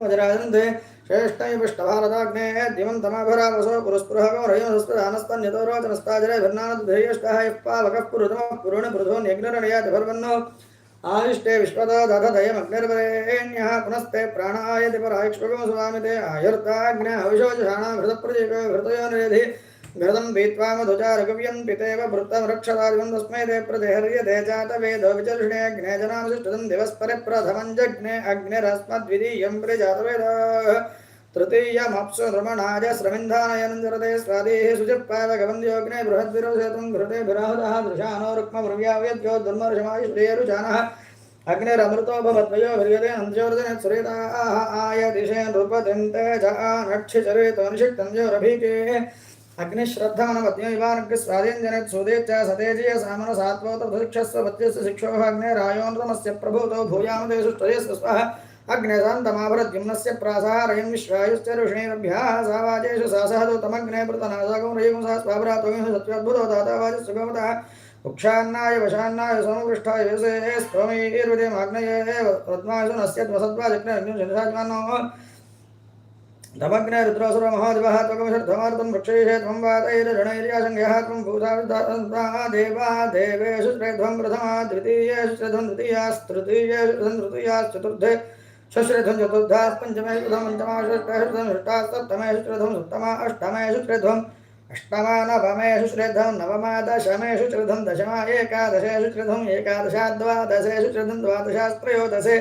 वज्राजन्ते श्रेष्ठैविष्टभारताग्ने दिवन्तमाभरावसो पुरस्पृहगोरयोस्तदानस्तन्यतो रोचनस्ताजरभिर्नानद्धेयष्टः यः पावकः पुरुतमः पुरुण न्यग्निरणयातिभर्वन्नो आविष्टे विश्वतो दधदयमग्निर्वरेण्यः पुनस्ते प्राणायति परायक्ष्मगो स्वामिते आयुर्ताग्ने हविषोजषाणां घृतप्रतीको घृतयो निरेधि घृतं पीत्वा मधुचारकव्यं पितेव भृतं रक्षतादिवं तस्मै ते प्रतिहर्यते चातवेदो विचर्षणेऽग्ने जनामसिष्ठतं दिवस्परे प्रथमं जग्ने तृतीयमप्सु रमणाय स्रमिन्धानयनञ्जरते स्वादेः बृहद्विरोधेतुं घृतेभिराहुतः दृशानो रुक्मभृव्याव्यद्यो च अग्नेरायोन्द्रमस्य प्रभूतो भूयामदे सुष्टये स्वः अग्नेसान्तमाभरद्युम्नस्य प्रासारयन् विश्वायुश्च ऋषिणेरभ्यः सावाजेषु सासहतो तमग्ने सा स्वाभरात्वं सत्योद्भुतो दातावाजः सुगमतः वृक्षान्नाय वशान्नाय समपृष्ठाय विषये स्तोमैर्विदयमाग्नये पद्मासु नस्य त्वसद्वाजग्नः तमग्ने रुद्रासुर महादेवः त्वकमशर्धमार्तं वृक्षैषे त्वं वातैर्जणैर्यासङ्ग्यः त्वं भूता देवा देवेषु श्रेध्वं प्रथमा द्वितीयेषु श्रेध्वं तृतीयास्तृतीयेषु श्रेध्वं तृतीयाश्चतुर्थे षश्रेध्वं चतुर्धाः पञ्चमेषु श्रेध्वं पञ्चमाषष्ठेषु षष्ठाः सप्तमेषु श्रेध्वं सप्तमा अष्टमेषु श्रेध्वं अष्टमा नवमेषु नवमा दशमेषु दशमा एकादशेषु श्रेध्वम् एकादशा द्वादशेषु श्रेध्वं द्वादशास्त्रयोदशे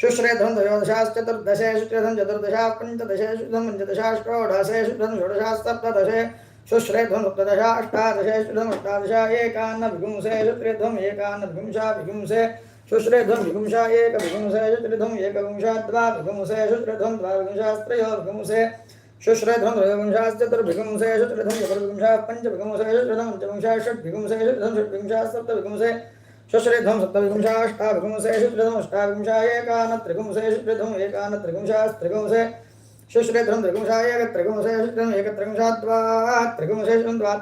शुश्रेध्वं त्रयोदशाश्चतुर्दशेषु श्रेध्वं चतुर्दशा पञ्चदशेषु श्रेध्वं पञ्चदशाष्टोदशेषु श्रेध्वं षोडशासप्तदशे शुश्रेध्वं सप्तदशा अष्टादशेषु श्रेध्वम् अष्टादशा एकान्न विपुंसेषु त्रिध्वम् एकान्न विपुंसा विपुंसे शुश्रेध्वं विपुंसा एकविपुंसेषु त्रिध्वम् एकविंशा विपुंसे शुश्रेध्वं त्रिध्वं चतुर्विंशाः पञ्चविंशाः षड्विंशाः शुश्रेध्वं अष्टाविंशा एकान त्रिपुंसेषु त्रिधम् एकान त्रिपुंशास्त्रिपुंसे शुश्रेध्वं त्रिपुंशा एक त्रिपुंसेषु त्रिधम् एक त्रिपुंशा द्वा त्रिपुंसेषु द्वा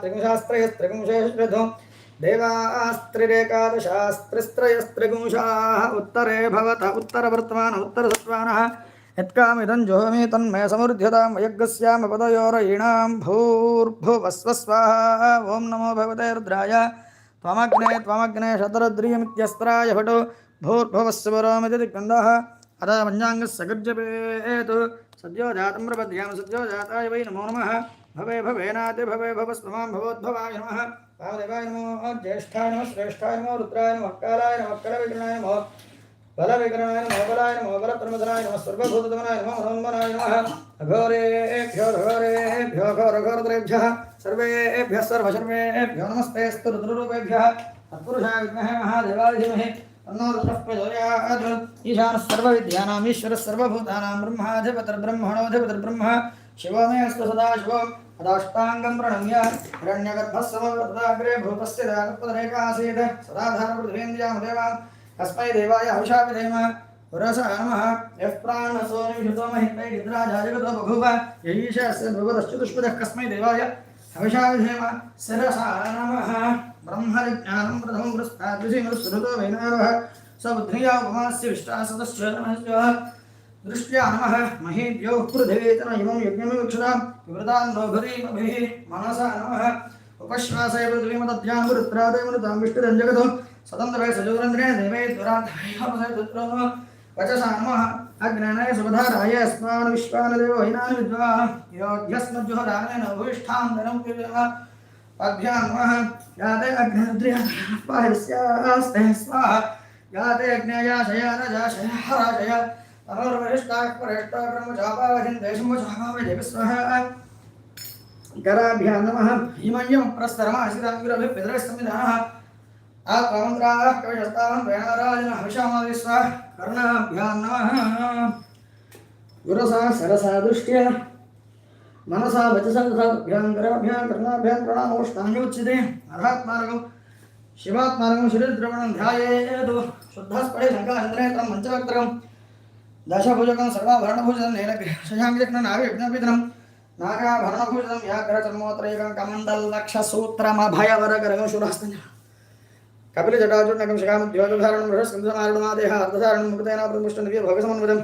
देवास्त्रिरेकादशास्त्रिस्त्रयस्त्रिपुंशाः उत्तरे भवत उत्तरवर्तमान उत्तरसत्त्वानः यत्कामिदं जुहोमि तन्मे समृद्ध्यतां यज्ञस्यामपदयोरयीणां भूर्भुवस्वस्वाहा। ॐ नमो भगवते रुद्राय। त्वमग्ने त्वमग्ने शतरुद्रियमित्यस्त्राय भटो भूर्भुवस्वरोमिति दिग्बन्धः अदा पञ्चाङ्गस्य गर्जपेतु सद्यो जातं प्रपद्यां सद्यो जाताय वै नमो नमः। भवे भवेनाति भवे भवस्वमां भवोद्भवाय नमः। वामदेवाय नमो, ज्येष्ठाय नमः, श्रेष्ठाय नमो, रुद्राय नमः कालाय नमः करविक्रणाय नमः, बलविकरणाय नमः, बलाय नमः, बलप्रमदनाय नमः सर्वभूतदमनाय नमः, मनोन्मनाय नमः। अघोरेभ्यो, घोरेभ्यो घोरघोरतरेभ्यः सर्वेभ्यः सर्वशर्वेभ्यो नमस्तेऽस्तु रुद्ररूपेभ्यः तत्पुरुषाय विद्महे महादेवाय धीमहि तन्नो रुद्रः प्रचोदयात् ईशानः सर्वविद्यानाम्, ईश्वरः सर्वभूतानां ब्रह्माधिपतिर्ब्रह्मणोऽधिपतिर्ब्रह्म शिवो मे अस्तु सदा अदाष्टाङ्गं प्रणम्य। हिरण्यगर्भः समवर्तदाग्रे भूतस्य दागपदरेकासीत् सदाधारपृथिवीन्द्रियाँ देवान् तस्मै देवाय हविषा विधेम। पुरसः नमः। यः प्राणसोनिषुतो महित्वै निद्राजाय जगतो बभूव। यैषस्य भगवतश्चतुष्पदः कस्मै देवाय हविषा विधेम शिरसा नमः ब्रह्मविज्ञानं प्रथमं पुरस्ताद्विषयमनुसृतो वैनावः स बुद्धिया उपमास्य विष्टासदश्च नमः दृष्ट्या नमः। महीभ्यो पृथिवीतन इमं यज्ञमिक्षुरां विवृतान्नोभरीमभिः मनसा नमः। उपश्वासय पृथिवीमदध्यां वृत्रादयमृतां विष्णुरं जगतो स्वतन्त्रवे सजोरन्द्रेण देवे दुराधैहमसैदुत्रो वचसा नमः। अग्ननय सुबधाराय अस्मान् विश्वान् देवो विद्वा योग्यस्मज्जुहरामेण भूयिष्ठां धनं नमः याते अग्निरुद्र्यास्ते स्वाहा। याते अग्नेयाशयानजाशयाराशय तनोर्वरिष्ठाः परेष्ठाः ब्रह्मचापावधिं देशं वचापावधि स्वाहा। कराभ्यां नमः ఆత్మమంత్రాः కవిశస్తాం ప్రేణరాజన హవిషామావిశ్వ కర్ణాభ్యాం నమ గురసా సరసా దృష్ట్యా మనసా వచసంభ్యాం కరాభ్యాం కర్ణాభ్యాం ప్రణామోష్టాంగోచ్యతే అర్హాత్మానకం శివాత్మానకం శరీరద్రవణం ధ్యాయేదు శుద్ధస్పడే శంకాంద్రేతం పంచవక్త్రం దశభుజకం సర్వాభరణభూషితం నీలగ్రహశయాంగిలక్షణ నాగవిఘ్నపితనం నాగాభరణభూషితం యాగ్రచర్మోత్రయకం కమండల్లక్షసూత్రమభయవరగరగం శురస్తం కపిల జటాజుటకం శిఖామధ్యోగధారణం బృహస్కంధమారుణమాదేహ అర్ధధారణం ముఖతేనా ప్రముష్టం దివ్య భోగసమన్వితం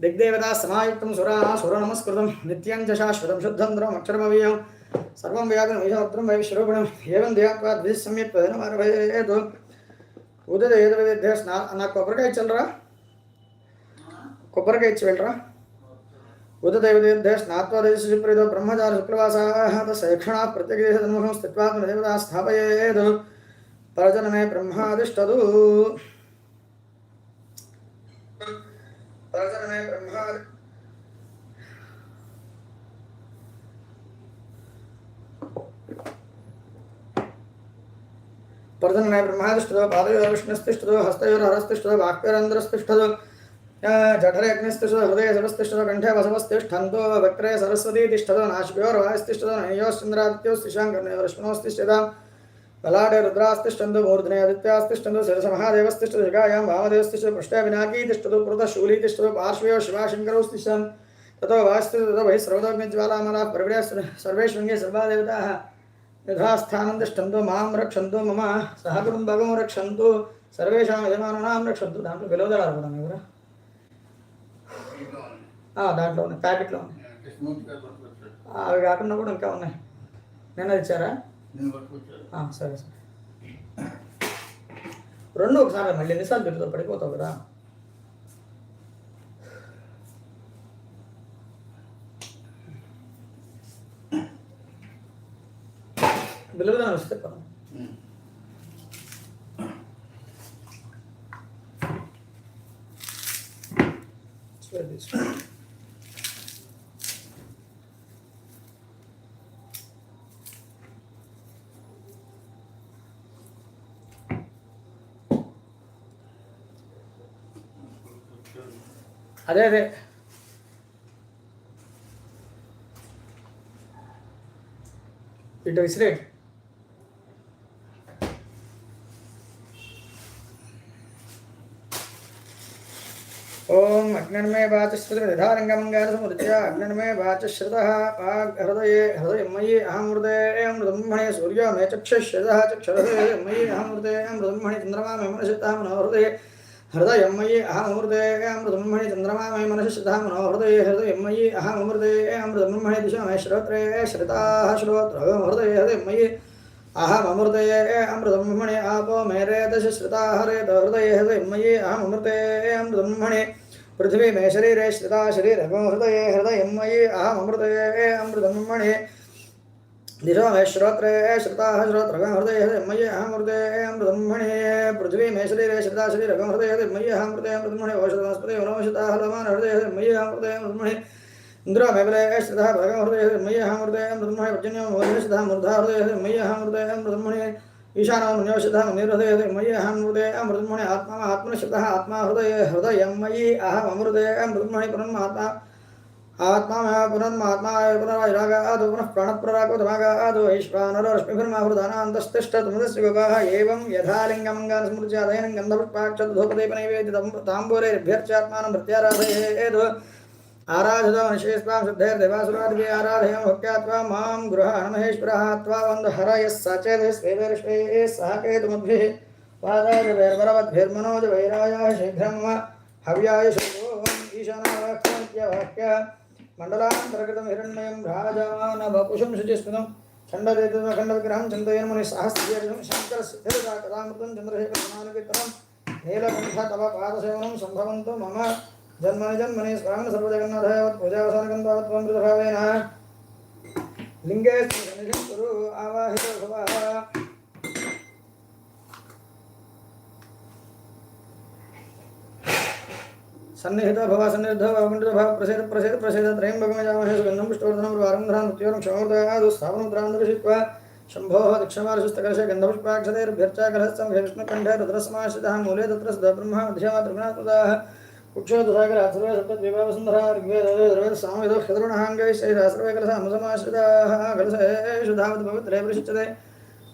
దిగ్దేవత సమాయుక్తం సురా సుర నమస్కృతం. నిత్యం చ శాశ్వతం శుద్ధం ద్రవం అక్షరమవీయం. సర్వం వ్యాగం ఈశోత్రం వైశ్వరూపిణం ఏం దేహత్వా ద్విజ సమ్యక్ పదనమారభేదు ఉదయ ఏదో స్నా నాకు కొబ్బరికాయ ఇచ్చలరా? కొబ్బరికాయ ఇచ్చి వెళ్ళరా? ఉదదైవదేర్ధ స్నాత్వాదేశుప్రీతో బ్రహ్మచార శుక్లవాసా శైక్షణా ప్రత్యేక దేశ స్థిత్వా దేవతా స్థాపయేదు प्रजन परजन्मे ब्रह्मादिष्टदु। परजन्मे ब्रह्मा परजन्मे ब्रह्मादिष्टदो पादयोर्विष्णुस्तिष्ठदो हस्तयोर्हरस्तिष्ठदो वाक्योरन्ध्रस्तिष्ठदो जठरे अग्निस्तिष्ठदो हृदये सर्वस्तिष्ठदो कण्ठे वसवस्तिष्ठन्तो वक्रे सरस्वती तिष्ठदो नाशिकयोर्वायुस्तिष्ठदो नयोश्चन्द्रादित्योस्तिशाङ्कर्णयोरश्मनोस्तिष्ठताम् बलाढे रुद्रास्तिष्ठन्तो मूर्धने आदित्यास्तिष्ठन्तो शिरसमहादेवस्तिष्ठतो शिखायां वामदेवस्तिष्ठतो पृष्ठे विनाकी तिष्ठतो पुरतः शूली तिष्ठतो पार्श्वयो शिवाशङ्करौस्तिष्ठन् ततो वास्तिष्ठतो ततो बहिः सर्वतोऽग्निज्वालामलाः प्रविडे सर्वे शृङ्गे सर्वा देवताः यथास्थानं तिष्ठन्तु मां रक्षन्तु मम सहकुटुम्बकं रक्षन्तु సర్వేషాం యజమానాం రక్షంతు దాంట్లో విలువదల అనుకున్నాం ఎవరా దాంట్లో ఉన్నాయి ప్యాకెట్లో ఉన్నాయి ఆ, అవి కాకుండా కూడా ఇంకా ఉన్నాయి నిన్న ఇచ్చారా ఆ, సరే సరే రెండు ఒకసారి మళ్ళీ ఎన్నిసార్లు తిరుగుతావు పడిపోతావు కదా విలువదల వస్తే పదం Swear this. అదే అదే ఇటు విసిరే ఓం అగ్నిర్మే వాచశ్రుతిధారంగమంగారసముద్య అగ్నిర్మే వాచశ్రుతः పాగ్ హృదయే హృదయమయీ అహమృదే మృదంహణే సూర్యో మే చక్షుశ్రుతः చక్షురమయీ అహమృదే మృదంహణి చంద్రమా మే మనసితాం హృదయే హృదయమ్మయి అహమృతే అమృతబ్రహ్మణి చంద్రమామయ మనశ్శుద్ధా మనోహృదయ హృదయమ్మయి అహమృతే అమృతబ్రహ్మణి దిశామయ శ్రోత్రే శ్రుతా శ్రోత్ర హృదయ హృదయమ్మయి అహమృతే అమృతబ్రహ్మణి ఆపో మేరే దశ శ్రుతా హరేత హృదయ హృదయమ్మయి అహమృతే అమృతబ్రహ్మణి పృథివీ మే శరీరే శ్రుతా శరీరమో హృదయ హృదయమ్మయి అహమృతే అమృతబ్రహ్మణి दिशो मे श्रोत्रे, श्रुताः श्रोत्रगो हृदये हृदयमयि अहमृते अमृतब्रह्मणे पृथिवी मे शरीरे, श्रिता शरीरगो हृदये हृदयमयि अमृतब्रह्मणे ओषधमस्पति वनमशिता हलमान हृदये हृदयमयि अमृतब्रह्मणे इंद्रो मेबले श्रद्धा भगव हृदय मय्यः हृदय ब्रह्मणे पर्जन्यो मूर्धा हृदय मय्यः हृदय ब्रह्मणे ईशानो मुन्योषद्धा निर्हृदय हृदय ब्रह्मणे आत्मा आत्मश्रद्धः आत्मा हृदय हृदय मयि अहम् अमृदय ब्रह्मणे पुनर्मात्मा आत्मा मया पुनर्मात्मा पुनराजरागादो पुनः प्राणप्ररागो धमागादो ऐश्वानरो रश्मिभिर्माहृदानान्तस्तिष्ठतमुदस्य गोगाः एवं यथा लिङ्गमङ्गानस्मृत्यादयनं गन्धपुष्पाक्षधूपदीपनैवेद्य ताम्बूलैर्भ्यर्चात्मानं प्रत्याराधयेत् आराधतो निशेस्त्वां शुद्धैर्देवासुरादिभिः आराधयां भक्त्या माँ गृह महेश्वरः त्वा वन्द हरयः सचेत् स्वेदर्श्वैः सह केतुमुद्भिः पादाजवैर्वरवद्भिर्मनोजवैरायाः शीघ्रं हव्याय शुभोम् ईशानावाक्यवाक्य మండలాంతర్గతం హిరణ్మయం రాజాన వపుషం శుచిస్మృతం చండరేతఖండవిగ్రహం చంద్రయన్ముని సహస్రీయం శంకరసిద్ధిరదా కథామృతం చంద్రశేఖరమానుకీర్తనం నీలకంఠ తవ పాదసేవనం సంభవంతు మమ జన్మని జన్మని స్వామిన సర్వజగన్నాథయవత్ పూజావసానకం తావత్ మృతభావేన లింగే నిధిం కురు ఆవాహిత భవ सन्निहितो भव सन्निधो भव प्रसेद प्रसेद प्रसेद, त्रयं भगमजामहे सुगन्धं पुष्टवर्धनं वारन्धरान् दक्षिणमार्शस्तकर्षे गन्धपुष्पाक्षतैर्भ्यर्चाकलहस्तं विष्णुकण्ठे, रुद्रसमाश्रितः, मूले तत्र सदा ब्रह्मा मध्यमा त्रिगुणात्मदाः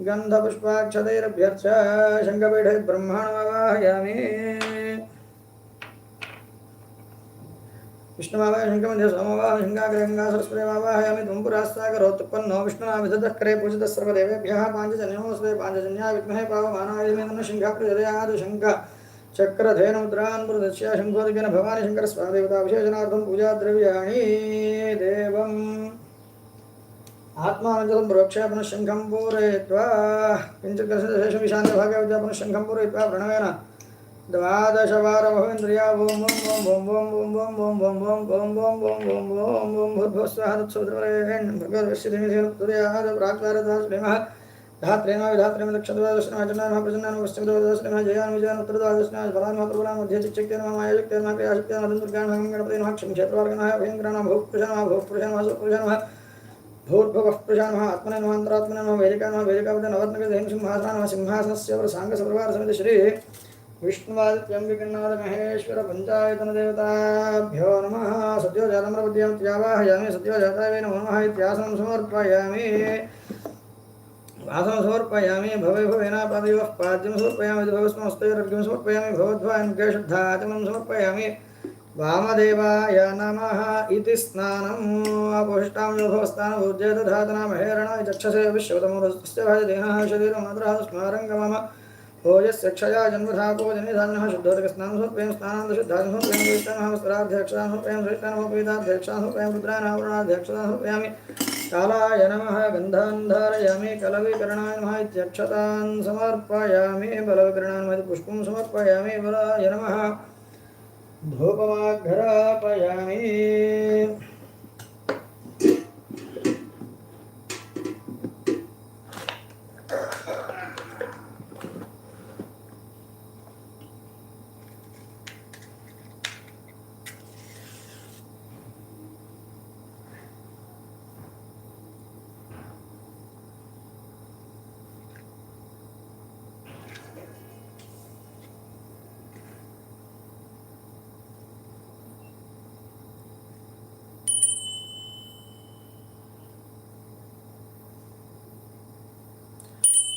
गन्धपुष्पाक्षतैरभ्यर्च शङ्खपीठे ब्रह्माणमावाहयामि। विष्णुमावाय शङ्खमध्ये सोमवाह शङ्काग्रहङ्गा सरस्वतीमावाहयामि। त्वं पुरास्ताकरोत्पन्नो पूजितः सर्वदेवेभ्यः पाञ्चजन्योस्ते पाञ्चजन्या विद्महे पावमानाय मे चक्रधेनुद्रान् भवानी शङ्करस्वादेवता विशेषणार्थं पूजाद्रव्याणि देवम्। आत्मानन्दं प्रोक्ष्य पुनः पूरयित्वा किञ्चित् पुनः पूरयित्वा प्रणवेन द्वादशवारभवेन्द्रिया ॐ ॐ ॐ ॐ ॐ ॐ ॐ भूर्भुवस्वः तत्सुद्रवरेण्यं भगवद्वस्य धीमहि धात्रेण विधात्रेण जयान् विजयान् उत्तरद्वादशनः मध्ये क्रियाशक्तेनः भूर्भुवः पुरुषाणः आत्मने नमः अन्तरात्मने नमः वेदिका नमः वेदिकापदे नवत्नके देहिं सिंहासनः सिंहासनस्य प्रसाङ्गसपरिवारसमिति श्री विष्णुवादित्यं विकन्नाद महेश्वर पञ्चायतनदेवताभ्यो नमः सद्यो जातम्रपद्यं त्यावाहयामि सद्यो जाताय नमो नमः इत्यासनं समर्पयामि वासं समर्पयामि भवे भवेनापादयोः पाद्यं समर्पयामि भवस्मस्तैरर्घ्यं समर्पयामि भवद्वान्केशुद्धाचमनं समर्पयामि वामदेवाय नमः इति स्नानम्। अपोष्टां योभवस्थानं ऊर्जे दधातना महेरणाय चक्षसे विश्वतमोदस्य भजदेनः शरीरमात्रः स्मारङ्गमम। भोजस्य क्षया जन्मधाको जनिधानः शुद्धोदकस्नानं समर्पयामि श्रेष्ठानं पीताध्यक्षतां समर्पयामि रुद्रानावरणाध्यक्षतां समर्पयामि कालाय नमः। गन्धान् कलविकरणाय नमः इत्यक्षतान् समर्पयामि। पुष्पं समर्पयामि। बलाय नमः। धूपमाघ्रापयामि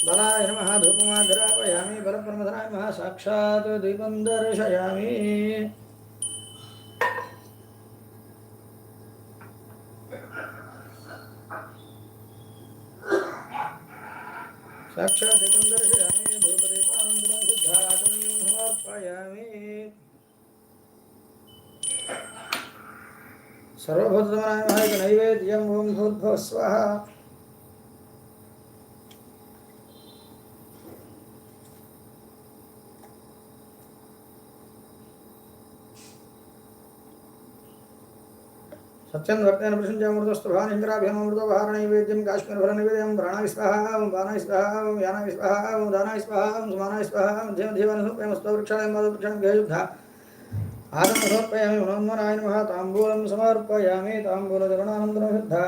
बलाय नमः धूपमाघ्रापयामि बलप्रमथनाय नमः साक्षात् दीपं दर्शयामि। साक्षात् दीपं दर्शयामि, धूपदीपान्तरं शुद्धात्मनीं समर्पयामि। सर्वभूतमनाय नैवेद्यं ॐ भूर्भुवः स्वः सत्यन्वर्तेन प्रशंसामृतस्तुभानिङ्कराभ्यमृतोपहार नैवेद्यं काश्मीरफलनिवेद्यं प्राणाय स्वाहा ओं बाणाय स्वाहा ओं यानाय आदमसमर्पयामि समर्पयामि ताम्बूलचरणानन्दनशुद्धा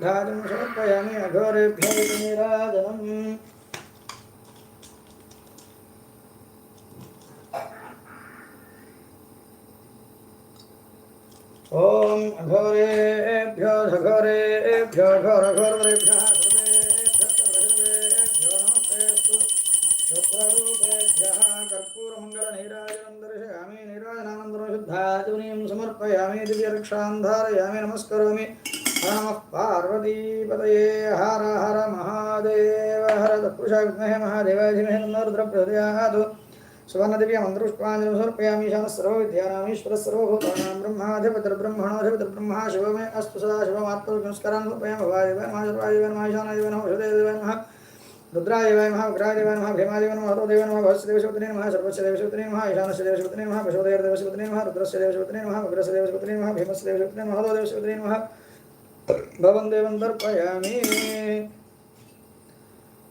श्रद्धादुं समर्पयामि अघोरेभ्य निराजनम् ॐ अघोरेभ्यो सघोरेभ्यो घोरघोरवरेभ्यः स्वरूपेभ्यः दर्शयामि। नीराजनानन्दनं समर्पयामि। दिव्यरक्षां धारयामि। नमस्करोमि। नम पार्वतीपतये। हर हर महादेव हरदपुषाग्महे महादेवाधिमहे नर्द्रप्रदयातु सुवर्णदिव्यमन्त्रुष्पाञ्जलिं समर्पयामि ईशानसर्वविद्यानामीश्वरः सर्वभूतानां ब्रह्माधिपतिर्ब्रह्मणाधिपतिर्ब्रह्मा शिवमे अस्तु सदा शिवमात्मनमस्कारान् समर्पयामि। भवादिवाय महाशर्वादिवाय महाशानादिवाय नमः औषधेदिवाय नमः भीमादेव नमः हरोदेव नमः भवस्यदेवशुपतिने नमः सर्वस्य देवशुपतिने नमः ईशानस्य देवशुपतिने नमः रुद्रस्य देवशुपतिने उग्रस्य देवशुपतिने भीमस्य देवशुपतिने नमः। भवन् देवं दर्पयामि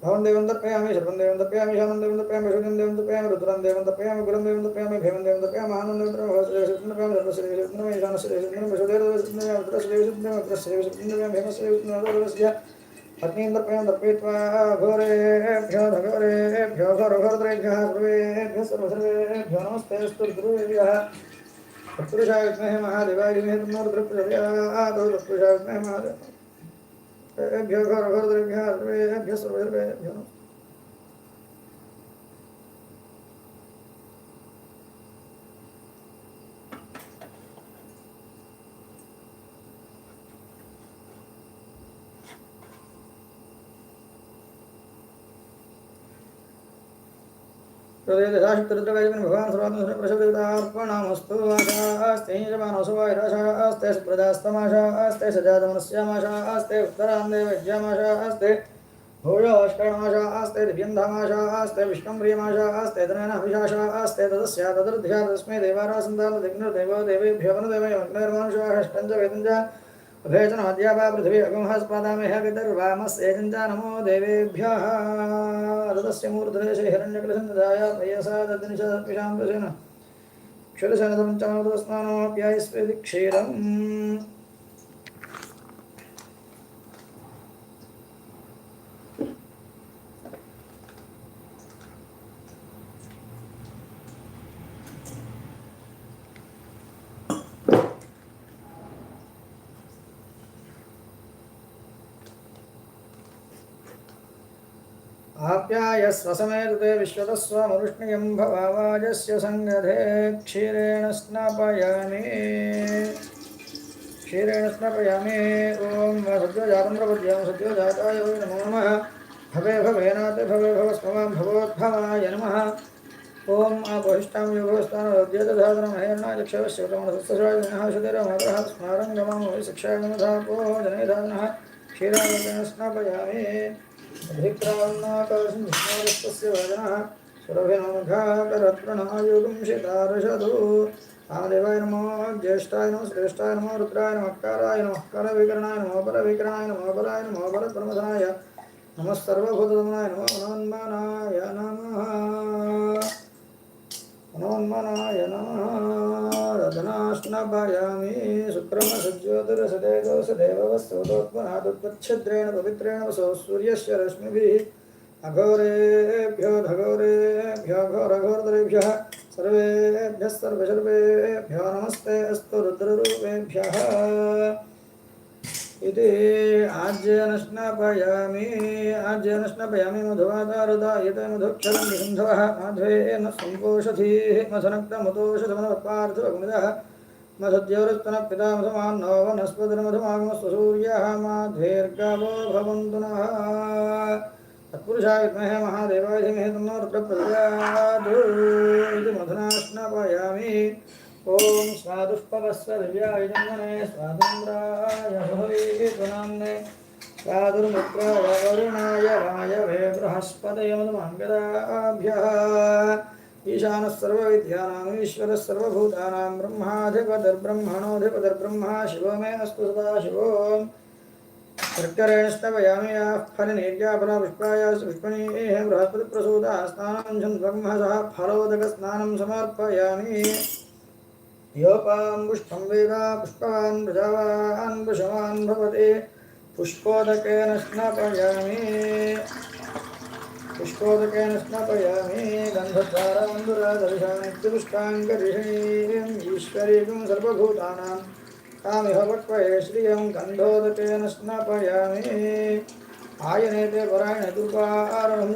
भवन् देवं दर्पयामि सर्वं देवं दर्पयामि श्यामं देवं दर्पयामि शून्यं देवं दर्पयामि रुद्रं देवं दर्पयामि गुरं देवं दर्पयामि भीमं देवं दर्पयामि आनन्दं दर्पयामि भवस्य देवं दर्पयामि सर्वस्य देवं दर्पयामि ईशानस्य देवं दर्पयामि वसुदेव देवस्य दर्पयामि पुत्रस्य देवस्य दर्पयामि पुत्रस्य देवस्य दर्पयामि भीमस्य देवस्य दर्पयामि देवस्य पत्नीं दर्पयामि दर्पयित्वा घोरेभ्यो घोरेभ्यो घोरघोरद्रेभ्यः सर्वेभ्यः सर्वसर्वेभ्यो नमस्ते स्तुर्गुरुभ्यः गुरुभ्यः तत्पुरुषाय विद्महे महादेवाय धीमहि तन्नो रुद्रः प्रचोदयात् तत्पुरुषाय विद्महे महादेवाय भ्यो घोर घोर द्रव्य सर्वेभ्य हृदयदशाशक्तिरुद्रकायकन् भगवान् सर्वात्मसुर प्रसदेवतार्पणमस्तु आशास्ते यजमानोऽसवायराशास्ते सुप्रजास्तमाशास्ते सजातमनस्यामाशास्ते उत्तरान्ते वैद्यमाशास्ते भूयोष्कणमाशास्ते दिव्यन्धामाशास्ते विष्णुप्रियमाशास्ते तनेन अभिशाशास्ते तदस्या तदर्ध्या तस्मै देवारासन्तानदिग्निर्देवो देवेभ्यो वनदेवयमग्निर्मनुषाष्टञ्च वेदञ्च अभेचन मद्यापा पृथिवी अगमहस्पादामेह विदर्वामस्येजञ्च नमो देवेभ्यः रथस्य मूर्धदेशे हिरण्यकलसन्दाय प्रयसादनिशां प्रसेन क्षुरसनदपञ्चमोदस्नानोऽप्यायस्वेदि क्षीरम् आप्यायस्वसमेतते विश्वतस्वमवृष्णियं भवावाजस्य सङ्गधे क्षीरेण स्नापयामि। क्षीरेण स्नापयामि। ॐ सद्योजातं सद्योजाताय नमो नमः। भवे भवे भवोद्भवाय नमः। ॐ स्मारङ्गमां शिक्षागमधापो स्नापयामि। अधिक्रान्नाकाशं विष्णोरस्तस्य वदनः सुरभिनमघाकरत्रणयोगं शितारशधु आदेवाय नमो ज्येष्ठाय नमो श्रेष्ठाय नमो रुद्राय नमः काराय नमः करविकरणाय नमो परविकरणाय नमो बलाय नमो बलपरमधनाय नमः सर्वभूतदमनाय नमो मनोन्मानाय मनोन्मनाय नमः रदनाष्णभयामि पवित्रेण वसो सूर्यस्य रश्मिभिः। अघोरेभ्यो घोरेभ्यो घोरघोरदरेभ्यः सर्वेभ्यः सर्वसर्वेभ्यो नमस्ते अस्तु रुद्ररूपेभ्यः इति आज्येन स्नापयामि आज्येन स्नापयामि मधुक्षरं विसिन्धवः माध्वेन सम्पोषधीः मथनक्तमुतोषधमनवत्पार्थुरगुमिदः मधुद्योरुत्तनपितामधुमान्नो वनस्पतिर्मधुमागमस्तु सूर्यः भवन्तु नः तत्पुरुषाय विद्महे इति ॐ स्वादुष्पवस्य दिव्याय जन्मने स्वातन्त्राय भवेत्वनाम्ने स्वादुर्मित्राय वरुणाय वायवे बृहस्पतये मधुमाङ्गदाभ्यः ईशानः सर्वविद्यानाम् ईश्वरः सर्वभूतानां ब्रह्माधिपतिर्ब्रह्मणोऽधिपतिर्ब्रह्मा शिवो मे अस्तु सदा शिवो तर्करेण स्तवयामि याः फलनेर्याफलपुष्पाय पुष्पणीः बृहस्पतिप्रसूताः स्नानं छन्द्वग्मः सह फलोदकस्नानं समर्पयामि। योपां पुष्पं वेद पुष्पवान् प्रजावान् वृषवान् भवति। पुष्पोदकेन स्नापयामि। पुष्पोदकेन स्नापयामि। गन्धद्वारान्दुरादर्शानित्यपुष्टाङ्गरिषणीम् ईश्वरीकं सर्वभूतानां तामिह श्रियं गन्धोदकेन स्नापयामि। आयनेते परायण दुर्गारणं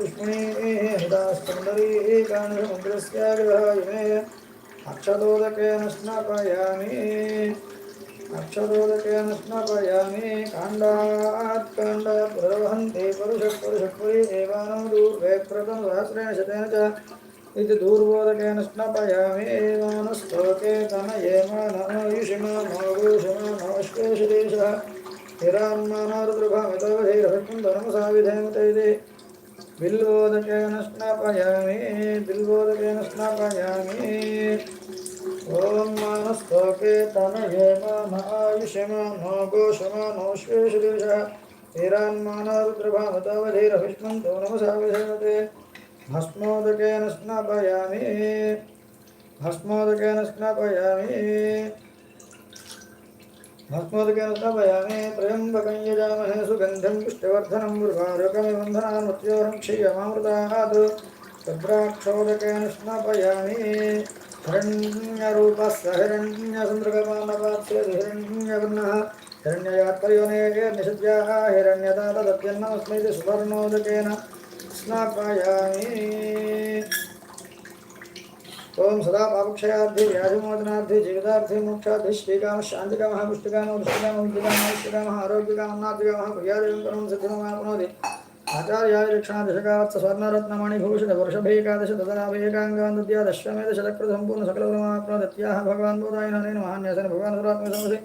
हृदास्कन्दरीकाणसमुद्रस्य गृहायमे अक्षतोदकेन स्नापयामि अक्षतोदकेन स्नापयामि काण्डात् काण्डात् प्रवहन्ति परुषः परुषपुरी एवानो दूर्वे प्रतनुसहस्रेण शतेन च इति दूर्वोदकेन स्नापयामि एवानस्तोके तनये मानयुषिमानोगुषमानोष्केशदेशः हिरान्मानारुद्रभामितवधैरहस्तं धर्मसा विधेमत इति बिल्वोदकेन स्नापयामि बिल्वोदकेन स्नापयामि ॐ मानस्तोके तनये मानायुष्यमानो गोषमानोष्वेषदेशः वीरान्मानरुद्रभामतावधैरभिष्मन्तो नमसा विधेवते भस्मोदकेन स्नापयामि। भस्मोदकेन स्नापयामि। भस्मोदकेन स्नापयामि। त्र्यम्बकं यजामहे सुगन्धं, पुष्टिवर्धनं मृत्योरं क्षीयमामृतात् रुद्राक्षोदकेन स्नापयामि। हिरण्यरूपस्य हिरण्यसन्द्रगमानपात्स्य हिरण्यवर्णः हिरण्ययात्पर्योने निषद्याः हिरण्यदातदत्यन्नमस्मै सुवर्णोदकेन स्नापयामि ओम सदा पापक्षयार्थी व्याधिमोचनार्थी जीवितार्थी मोक्षार्थी श्रीकाम शांतिकामः पुष्टिकामः पुष्टिकामः इष्टकामः आरोग्यकामः नाद्यकामः प्रियादेवं परमं सिद्धिममाप्नोति आचार्याय दक्षिणादशकावत्स स्वर्णरत्नमणिभूषित वर्षभैकादश तदनाभेकाङ्गान्दद्यादश्वमेधशतकृतसम्पूर्ण सकलफलमाप्नोदत्याः भगवान् बोधायनेन महान्यासन भगवान् सुरात्मसंसि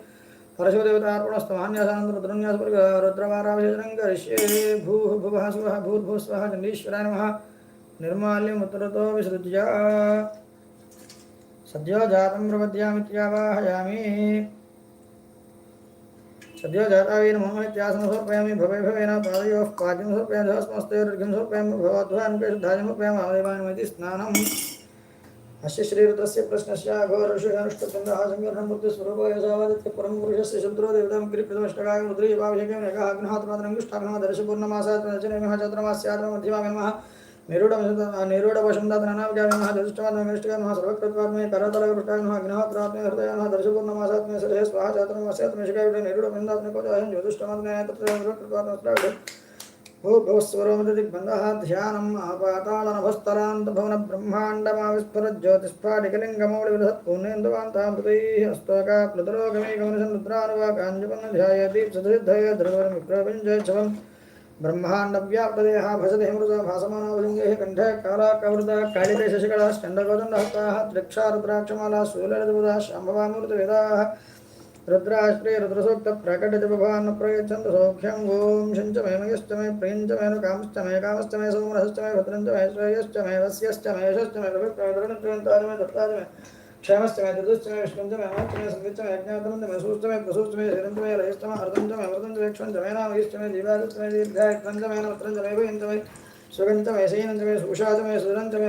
परशुदेवतार्पणस्तु महान्यासानन्तरुद्रन्यासवर्ग रुद्रवाराभिषेचनं करिष्ये भूः भुवः सुवः भूर्भुः स्वः चण्डीश्वराय नमः निर्माल्यमुत्तरतो विसृज्य सद्यो जातं प्रपद्यामित्यावाहयामि सद्यो जातावीन मम इत्यासनं समर्पयामि, भवे भवेन पादयोः पाद्यं समर्पयामि सहस्मस्तयोर्घ्यं समर्पयामि भगवद्वान् शुद्धाजं समर्पयामि आदेवानमिति स्नानम् अस्य श्रीरुतस्य प्रश्नस्य अघोरषुषानुष्टचन्दः सङ्गर्णमूर्तिस्वरूपो यशावदित्य परं पुरुषस्य शत्रो देवतां कृपदमष्टकाय मुद्रीयभाभिषेकं नगः अग्नहात्मातरङ्गुष्ठाग्नः दर्शपूर्णमासात् నిరుడ నిరుడ వశందాత నానావిజామి మహా దశిష్టమాత్మేష్టిగా మహా సర్వకృత్వాత్మే కరతలకృష్టాయ మహా జ్ఞాత్రాత్మే హృదయ మహా దర్శపూర్ణమాసాత్మే సరే స్వాహ చాతుర్మాస్యాత్మేషికాయుడు నిరుడ వృందాత్మే కోచాయం జ్యోతిష్టమాత్మే తత్సర్వకృత్వాత్మస్రాయుడు భూభవస్వరోమృతిగ్బంధహాధ్యానం ఆపాతాళనభస్తరాంతభవన బ్రహ్మాండమావిస్ఫురజ్యోతిస్ఫాటికలింగమౌళివిధత్పూర్ణేందువాంతామృతై హస్తకా ప్లుతరోగమేకమనుషం రుద్రానువాకాంజుపన్న ధ్యాయదీప్సదసిద్ధయ ధ్రువమిప్రపంచం ब्रह्माण्डव्याप्तदेः भजते मृता भासमानावलिङ्गैः कण्ठे कालाकवृता कालिते शशिकला रुद्राश्रे रुद्रसूक्तप्रकटजपभान् प्रयच्छन्तु सौख्यं मे मयश्च मे मे नु मे कामश्च मे सौमनश्च मे भद्रञ्च मे श्रेयश्च मे वस्यश्च मे यशश्च मे मे क्षेमश्च मे दुदुश्च मे विष्णुञ्च मे अमाच्च मे संविच्च मे अज्ञातमञ्च मे सूश्च मे प्रसूश्च मे हिरञ्च मे लयश्च मे अर्धञ्च मे अमृतञ्च वेक्षञ्च मे नामयश्च मे जीवाश्च मे दीर्घायुक्तञ्च मे नमत्रञ्च मे भयञ्च मे सुगञ्च मे शयनञ्च मे सुषाच मे सुरञ्च मे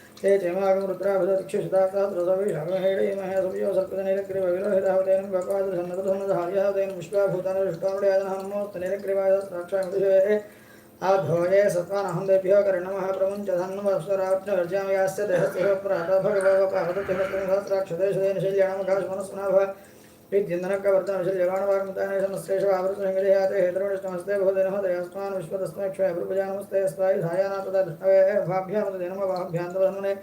ते ते चेमागमरुद्राभिदक्षिषदातात्रसविषागमहेडयमहे सुव्यो करणमः प्रमुञ्चधन्नमस्वराप्नवर्ज्यामयास्य देहस्य प्रातः भगवपाहतत्यहस्राक्षतेषु शैल्याणमघासमनस्वनाभ विद्यन्दनकवर्तनशल्यवाणवाग्मुतानेशमस्तेषु हेतरोष्टमस्ते भवते नमः दयास्मान् विश्वतस्मै प्रभुजानमस्ते स्तायि धायाना तदा भाभ्यामतदेनमवाभ्यान्तवधमने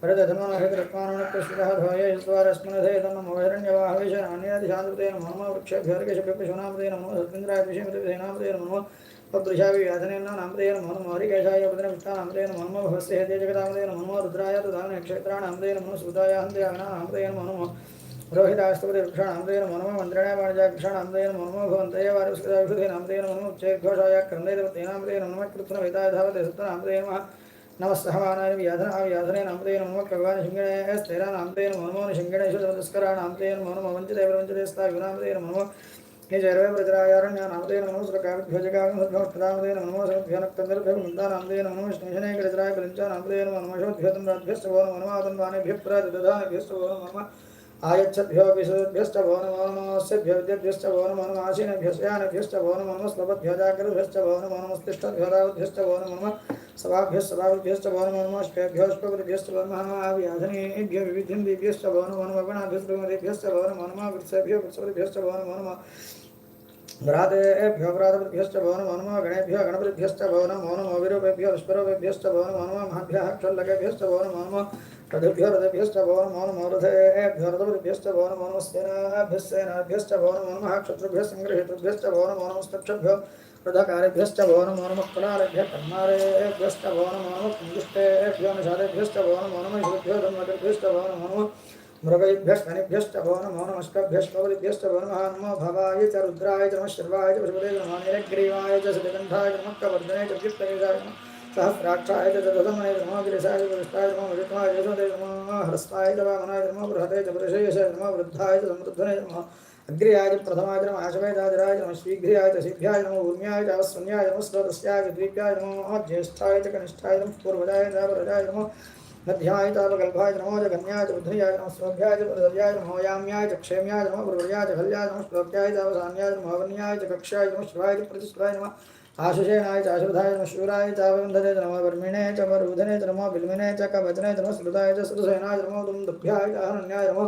परदधमनहितरत्मानकृष्णः ध्वये स्वारस्मनधे तन्नमोहिरण्यवाहवेशनान्यदिशान्तृतेन मम मम सत्मिन्द्राय विषयमृतेनामतेन मम पदृशाभिव्याधनेन नामतेन मम मौरिकेशाय पदनमिष्टानामतेन मम भवस्य हेते जगदामतेन मम रुद्राय तदान मम सुताय हन्ते मम रोहितास्तुपतिवृक्षाणामतेन मनो मन्त्रणावाणिजाक्षाणामतेन मनो भवन्तये वारुस्कृताविषुधीनामतेन मनो उच्चैर्घोषाय क्रन्दैदेवतेनामतेन नमः कृत्नवेदाय धावते सत्तनामतेन नमः नमः सहमानाय व्याधना व्याधने नामतेन नमः भगवान् शिङ्गणे स्थिरानामतेन मनो शिङ्गणेषु तस्कराणामतेन मनो वञ्चिते प्रवञ्चिते युनामतेन मनो हे जैरवे प्रजरायारण्यानामतेन मनो सुरकाभिभ्योजगागमसद्भ्योक्तदामतेन मनो समभ्योनक्तन्दर्भ्यमुन्दानामतेन मनो विष्णुशने गजराय कलिञ्चानामतेन मनो शोद्भ्योतम्राद्भ्यश्च वो नमो आतन्वानेभ्यः प्रददानेभ्यश्च वो नमः आयच्छद्भ्यो विशुद्भ्यश्च भो नमो विद्यभ्यश्च भो नमो नमः आशीनभ्यश्च यानभ्यश्च भो नमो नमः स्लभभ्यो जागृभ्यश्च भो नमो नमस्तिष्ठभ्यो नमो सभाभ्यश्च सभाभ्यश्च भो नमो नमः अष्टभ्योष्टभ्यश्च भो नमः व्याधनेभ्यो विविधिन्दिभ्यश्च भो नमो नमः गणाभ्यश्च भो नमो नमः वृत्सेभ्यो वृत्सभ्यश्च भो नमो भ्रातेभ्यो भ्रातृभ्यश्च भो नमो गणेभ्यो गणपतिभ्यश्च भो नमो नमो विरूपेभ्यो विश्वरूपेभ्यश्च भो महाभ्यः क्षल्लकेभ्यश्च भो नमः तदेभ्यो भो नमो नमो रथेभ्यो भो नमो नमस्तेनाभ्यस्तेनाभ्यश्च भो नमो नमः क्षत्रुभ्यः सङ्गृहीतृभ्यश्च भो नमो नमस्तक्षभ्यो रथकारेभ्यश्च भो नमो नमः कुलारेभ्यः कर्मारेभ्यश्च भो नमो नमः कुञ्जुष्टेभ्यो निषादेभ्यश्च भो नमो नमः ईश्वरेभ्यो धन्वतेभ्यश्च भो नमो नमः मृगैभ्यस्तनिभ्यश्च भो नमो नमस्कभ्यश्चौलिभ्यश्च भो नमः नमो भवाय च रुद्राय च नमः शर्वाय च पशुपते नमः नीलग्रीवाय च सतिकण्ठाय च नमः कवर्धने च नमः सहस्राक्षाय च चतुर्धमने च नमो गिरिशाय च विष्टाय नमो विष्णुवाय च यशोदे नमः हरस्ताय च वामनाय च नमो बृहते च वृषयसे नमो वृद्धाय च समृद्धने च नमः अग्र्याय च प्रथमाय च नमः आशवेदादिराय च नमः शीघ्र्याय च शीघ्राय नमो ऊर्म्याय च अवस्वन्याय नमः स्रोतस्याय च द्वीप्याय नमो ज्येष्ठाय च कनिष्ठाय नमः पूर्वजाय च वरजाय नमो मध्याय तावकल्पाय च नमो च कन्याय च बुद्ध्याय नमः स्वभ्याय च प्रदव्याय नमो याम्याय च क्षेम्याय नमः पूर्वजाय च हल्याय नमः श्लोक्याय च अवसान्याय च नमोवन्याय च कक्षाय नमः शिवाय च प्रतिष्ठाय नमः आशुषेणाय च आशुधाय नमः शूराय च अवन्धने च नमः वर्मिणे च वरुधने च नमः बिल्मिने च कवचने च नमः श्रुताय च सुरसेनाय च नमो दुन्दुभ्याय च अहनन्याय नमो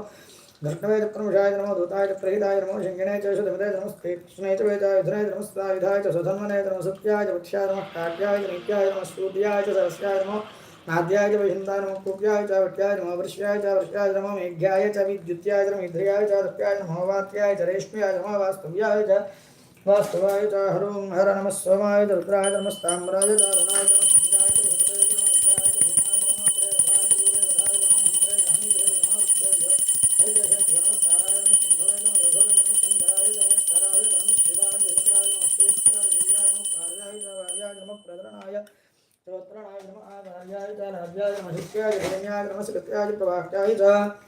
घर्षणवे च प्रमुषाय नमो दूताय च प्रहिताय नमो शिङ्गिणे च शुद्धमिते च नमस्ते कृष्णे च वेदाय धने च नमस्तायुधाय च सुधन्वने च नमः सत्याय च वक्ष्याय नमः काट्याय च नित्याय नमः सूर्याय च सरस्याय नमो नाद्याय च वैहिन्दाय नमः कुव्याय च वट्याय नमः वर्ष्याय च वर्ष्याय नमः मेघ्याय च विद्युत्याय च मिध्र्याय च दप्याय नमः वात्याय च रेष्म्याय नमः वास्तव्याय च वास्तवाय च हरों हर नमः सोमाय च रुद्राय च नमस्ताम्राय च अरुणाय च नमः सिंहाय च वसुदेवाय च नमः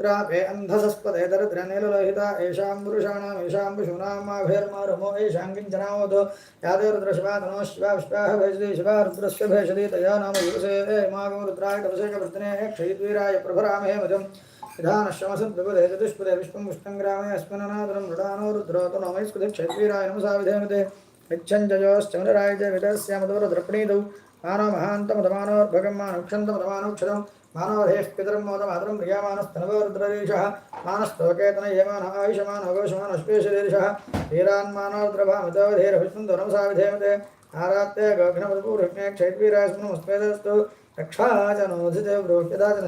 द्रापे अन्धसस्पदे दरिद्रनीललोहिता येषां पुरुषाणां येषां पशूनां येषां किञ्चनावधो। यादेरुद्रशिवा तनो शिवा विश्वाः भेषति शिवा रुद्रस्य भेषति तया नाम युवसे मागो रुद्राय तपसेकवर्तने क्षयिद्वीराय प्रभरामहे मजम्। विधानश्रमसद्विपदे चतुष्पदे विष्णुं विष्णुङ्ग्रामे अस्मननादनं मृडानो नमैस्कृते क्षयद्वीराय नमसा विधेमते। मानवधेः पितरं मानस्तोकेतन यमान आयुषमान अघोषमान अश्वेशरीशः वीरान्मानोद्रभामितोधेरभिष्णुं नमसा विधेमते आरात्ते गोघ्नमधुपूर्भिज्ञे क्षैद्वीरास्मनमुस्मेदस्तु रक्षा च नोधिते ब्रोह्यदा च न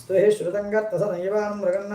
स्तुहि श्रुतङ्गत्तसनैवानं मृगन्न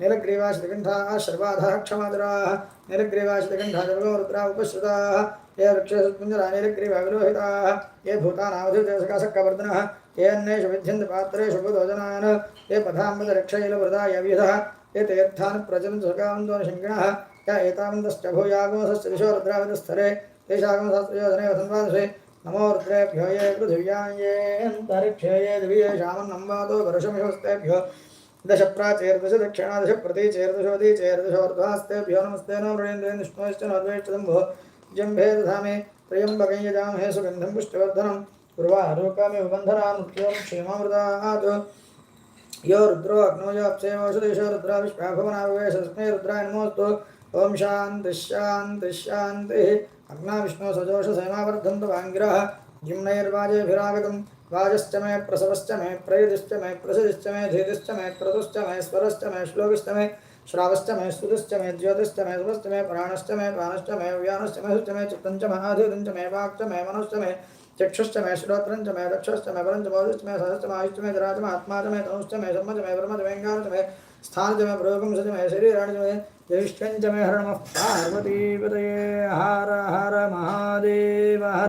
नीलग्रीवाश्रिकण्ठाः शर्वाधाः क्षमादराः। नीलग्रीवाश्रिकण्ठा जगो रुद्रा उपश्रुताः ये वृक्षसुपुञ्जरा नीलग्रीवा विलोहिताः ये भूतानावधिदेशकाशक्कवर्धनः ये अन्येषु विध्यन्ति पात्रेषु बुधोजनान् ये ये तीर्थान् प्रचलन् सुखावन्दोनशङ्किणः य एतावन्तश्च भूयागमसश्च दिशो रुद्राविदस्थरे तेषागमसहस्रयोधने नमो रुद्रेभ्यो ये पृथिव्यां ये ये दश प्राचेर्दश दक्षिणा दश प्रतीचेर्दशोदी चेर्दशोर्ध्वास्तेभ्यो नमस्ते न मृणेन्द्रेण विष्णुश्च नद्वेष्टदम्भो जम्भे दधामे त्र्यम्बकं सुगन्धं पुष्टवर्धनं कुर्वारोकामि बन्धनान् क्षेमामृतात् यो रुद्रो रुद्राय नमोऽस्तु ॐ शान्तिः शान्तिः शान्तिः अग्ना विष्णु सजोष सैमावर्धन्तु वाङ्गिरः जिम्नैर्वाजेभिरागतं वाजश्च मे, प्रसवश्च मे प्रयुदिश्च मे प्रसदिश्च मे धीतिश्च मे क्रतुश्च मे, स्वरश्च मे, श्लोकिश्च मे, श्रावश्च मे स्तुतिश्च मे ज्योतिश्च मे सुभश्च मे, प्राणश्च मे पानश्च मे व्यानश्च मे हुश्च मे चित्तञ्च महाधीतञ्च मे वाक्च मे, मनश्च मे, चक्षुश्च मे, श्रोत्रञ्च मे, दक्षश्च मे वरञ्च मौजुश्च मे सहश्च मे आयुश्च मे जराच मे, आत्मा मे तनुश्च मे सम्मच मे, ब्रह्म च मे ज्ञानच मे, स्थान च मे, प्रयोगं च मे, शरीराणि मे ज्येष्ठं च मे हर नमः पार्वतीपतये हर हर महादेव